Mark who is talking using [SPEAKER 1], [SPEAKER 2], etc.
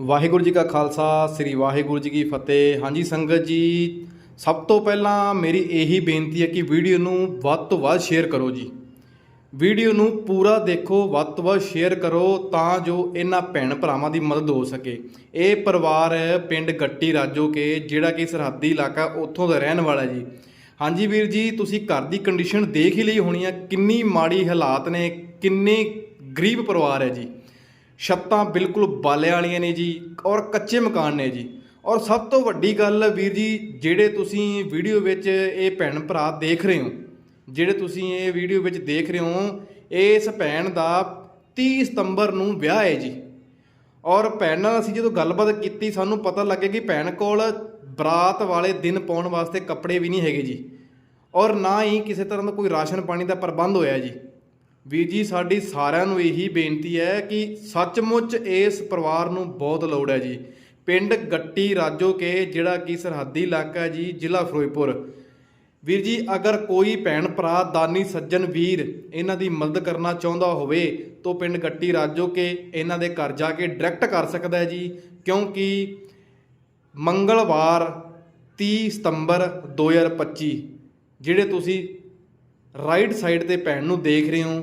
[SPEAKER 1] ਵਾਹਿਗੁਰੂ ਜੀ ਕਾ ਖਾਲਸਾ, ਸ੍ਰੀ ਵਾਹਿਗੁਰੂ ਜੀ ਕੀ ਫਤਿਹ। ਹਾਂਜੀ ਸੰਗਤ ਜੀ, ਸਭ ਤੋਂ ਪਹਿਲਾਂ ਮੇਰੀ ਇਹੀ ਬੇਨਤੀ ਹੈ ਕਿ ਵੀਡੀਓ ਨੂੰ ਵੱਧ ਤੋਂ ਵੱਧ ਸ਼ੇਅਰ ਕਰੋ ਜੀ। ਵੀਡੀਓ ਨੂੰ ਪੂਰਾ ਦੇਖੋ, ਵੱਧ ਤੋਂ ਵੱਧ ਸ਼ੇਅਰ ਕਰੋ ਤਾਂ ਜੋ ਇਹਨਾਂ ਭੈਣ ਭਰਾਵਾਂ ਦੀ ਮਦਦ ਹੋ ਸਕੇ। ਇਹ ਪਰਿਵਾਰ ਹੈ ਪਿੰਡ ਗੱਟੀ ਰਾਜੋ ਕੇ, ਜਿਹੜਾ ਕਿ ਸਰਹੱਦੀ ਇਲਾਕਾ ਉੱਥੋਂ ਦਾ ਰਹਿਣ ਵਾਲਾ ਜੀ। ਹਾਂਜੀ ਵੀਰ ਜੀ, ਤੁਸੀਂ ਘਰ ਦੀ ਕੰਡੀਸ਼ਨ ਦੇਖ ਹੀ ਲਈ ਹੋਣੀ ਆ, ਕਿੰਨੀ ਮਾੜੀ ਹਾਲਾਤ ਨੇ, ਕਿੰਨੇ ਗਰੀਬ ਪਰਿਵਾਰ ਹੈ ਜੀ। ਛੱਤਾਂ ਬਿਲਕੁਲ ਬਾਲਿਆਂ ਵਾਲੀਆਂ ਨੇ ਜੀ ਔਰ ਕੱਚੇ ਮਕਾਨ ਨੇ ਜੀ। ਔਰ ਸਭ ਤੋਂ ਵੱਡੀ ਗੱਲ ਵੀਰ ਜੀ, ਜਿਹੜੇ ਤੁਸੀਂ ਵੀਡੀਓ ਵਿੱਚ ਇਹ ਭੈਣ ਭਰਾ ਦੇਖ ਰਹੇ ਹੋ, ਜਿਹੜੇ ਤੁਸੀਂ ਇਹ ਵੀਡੀਓ ਵਿੱਚ ਦੇਖ ਰਹੇ ਹੋ, ਇਸ ਭੈਣ ਦਾ 30 ਸਤੰਬਰ ਨੂੰ ਵਿਆਹ ਹੈ ਜੀ। ਔਰ ਭੈਣ ਨਾਲ ਅਸੀਂ ਜਦੋਂ ਗੱਲਬਾਤ ਕੀਤੀ, ਸਾਨੂੰ ਪਤਾ ਲੱਗੇ ਕਿ ਭੈਣ ਕੋਲ ਬਰਾਤ ਵਾਲੇ ਦਿਨ ਪਾਉਣ ਵਾਸਤੇ ਕੱਪੜੇ ਵੀ ਨਹੀਂ ਹੈਗੇ ਜੀ। ਔਰ ਨਾ ਹੀ ਕਿਸੇ ਤਰ੍ਹਾਂ ਦਾ ਕੋਈ ਰਾਸ਼ਨ ਪਾਣੀ ਦਾ ਪ੍ਰਬੰਧ ਹੋਇਆ ਜੀ। ਵੀਰ ਜੀ, ਸਾਡੀ ਸਾਰਿਆਂ ਨੂੰ ਇਹੀ ਬੇਨਤੀ ਹੈ ਕਿ ਸੱਚਮੁੱਚ ਇਸ ਪਰਿਵਾਰ ਨੂੰ ਬਹੁਤ ਲੋੜ ਹੈ ਜੀ। ਪਿੰਡ ਗੱਟੀ ਰਾਜੋ ਕੇ, ਜਿਹੜਾ ਕਿ ਸਰਹੱਦੀ ਇਲਾਕਾ ਹੈ ਜੀ, ਜ਼ਿਲ੍ਹਾ ਫਿਰੋਜ਼ਪੁਰ। ਵੀਰ ਜੀ, ਅਗਰ ਕੋਈ ਭੈਣ ਭਰਾ, ਦਾਨੀ ਸੱਜਣ ਵੀਰ ਇਹਨਾਂ ਦੀ ਮਦਦ ਕਰਨਾ ਚਾਹੁੰਦਾ ਹੋਵੇ, ਤਾਂ ਪਿੰਡ ਗੱਟੀ ਰਾਜੋ ਕੇ ਇਹਨਾਂ ਦੇ ਘਰ ਜਾ ਕੇ ਡਾਇਰੈਕਟ ਕਰ ਸਕਦਾ ਹੈ ਜੀ, ਕਿਉਂਕਿ ਮੰਗਲਵਾਰ 30 ਸਤੰਬਰ 2025 ਜਿਹੜੇ ਤੁਸੀਂ ਰਾਈਟ ਸਾਈਡ ਤੇ ਭੈਣ ਨੂੰ ਦੇਖ ਰਹੇ ਹੋ